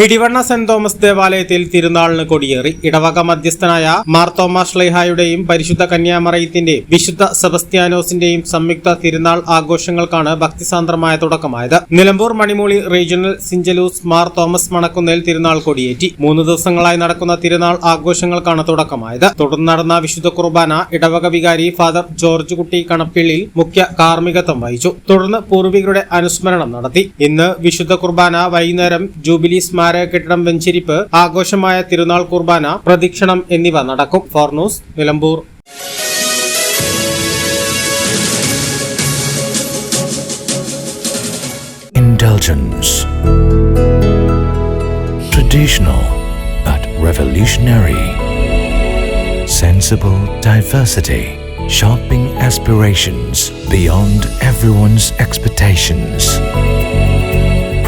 Edivanna Saint Thomas ദേവാലയത്തിൽ തിരുനാളിന് കൊടിയേറി. ഇടവക മധ്യസ്ഥനായ മാർ തോമസ് ശ്ലൈഹായുടെയും പരിശുദ്ധ കന്യാമറയത്തിന്റെയും വിശുദ്ധ സെബസ്ത്യാനോസിന്റെയും സംയുക്ത തിരുനാൾ ആഘോഷങ്ങൾക്കാണ് ഭക്തിസാന്ദ്രമായ തുടക്കമായത്. Nilambur Manimooli regional syncellus Mar Thomas Manakkunnel തിരുനാൾ കൊടിയേറ്റി. മൂന്ന് ദിവസങ്ങളായി നടക്കുന്ന തിരുനാൾ ആഘോഷങ്ങൾക്കാണ് തുടക്കമായത്. തുടർന്ന് നടന്ന വിശുദ്ധ കുർബാന ഇടവക വികാരി ഫാദർ ജോർജ് കുട്ടി കണപ്പിള്ളിൽ മുഖ്യ കാർമ്മികത്വം വഹിച്ചു. തുടർന്ന് പൂർവികരുടെ അനുസ്മരണം നടത്തി. ഇന്ന് വിശുദ്ധ കുർബാന വൈകുന്നേരം ജൂബിലി സ്മാരക കെട്ടിടം വെഞ്ചിരിപ്പ് ആഘോഷമായ തിരുനാൾ കുർബാന പ്രദക്ഷിണം എന്നിവ നടക്കും four news Nilambur Indulgence. Traditional but revolutionary. Sensible diversity. Shopping aspirations beyond everyone's expectations.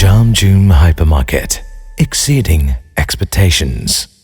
Jam Hypermarket, exceeding expectations.